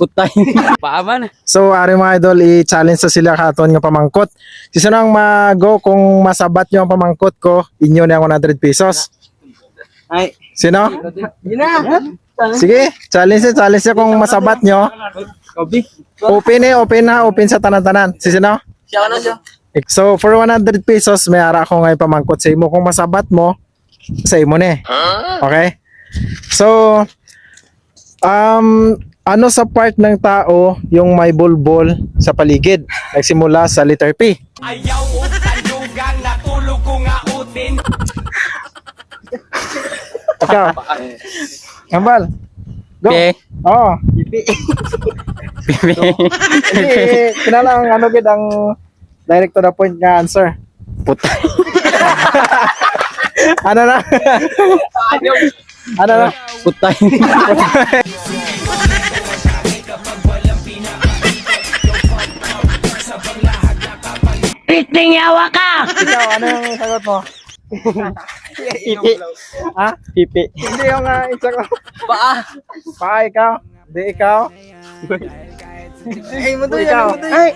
Putay. Paaman. So, ari mga idol, i-challenge sa sila katon nga pamangkot. Si nang mag-go kung masabat nyo ang pamangkot ko, inyo na 100 pesos. Ay. Sino? Yun na. Sige, challenge niya, challenge niya kung masabat nyo. Open eh, open na, open sa tanan-tanan. Si sino? Siya na siya. So, for 100 pesos, may ara ako ngayon pamangkot sa imo. Kung masabat mo, sa imo na eh. Okay? So, um, ano sa part ng tao yung may bulbol sa paligid? Nagsimula sa letter P. Ayaw o tandugang natulog ko nga utin Ikaw. Kambal. Go. Okay. Oo. Pipi. Hindi, kinala ang ano gid ang direct to the point nga answer. Putay. Ano na? ano na? Putay. Ikaw, ano yung sagot mo? Pipi. Ha? Pipi. Hindi yung uh, isa ko. Paa. Pa, ikaw. Hindi, ikaw. Ay, mo Ikaw. Ay.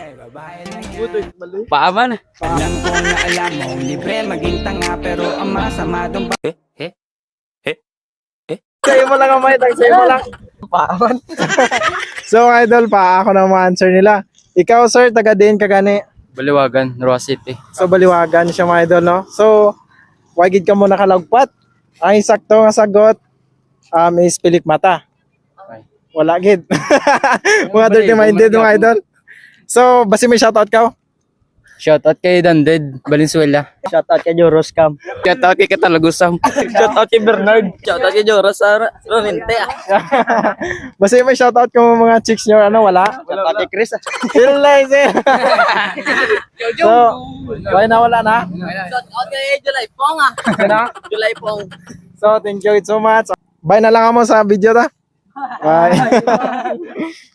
Paaman. Alam ko na alam mo libre maging tanga pero ang masama dong ba Sa'yo mo lang ang may tag, sa'yo mo lang. Paaman. So, idol, pa ako na ma-answer nila. Ikaw, sir, taga din ka gani. Baliwagan, Roa City. So, baliwagan siya mga idol, no? So, wagid ka mo nakalagpat. Ang sakto nga sagot um, is pilik mata. Okay. Wala gid. mga dirty minded mga idol. So, basi may shoutout ka? Shoutout kay Danded, Valenzuela. Shoutout kay Joros Cam. Shoutout kay Katalagusam. Shoutout kay Bernard. Shoutout kay Joros Sara. Romente. Basi may shoutout ka mo mga chicks nyo, ano, wala? Shoutout kay Chris. Sino lang, sir? so, wala na, wala na? Shoutout kay July Pong ah. Sino? July Pong. So, thank you so much. Bye na lang mo sa video ta. Bye.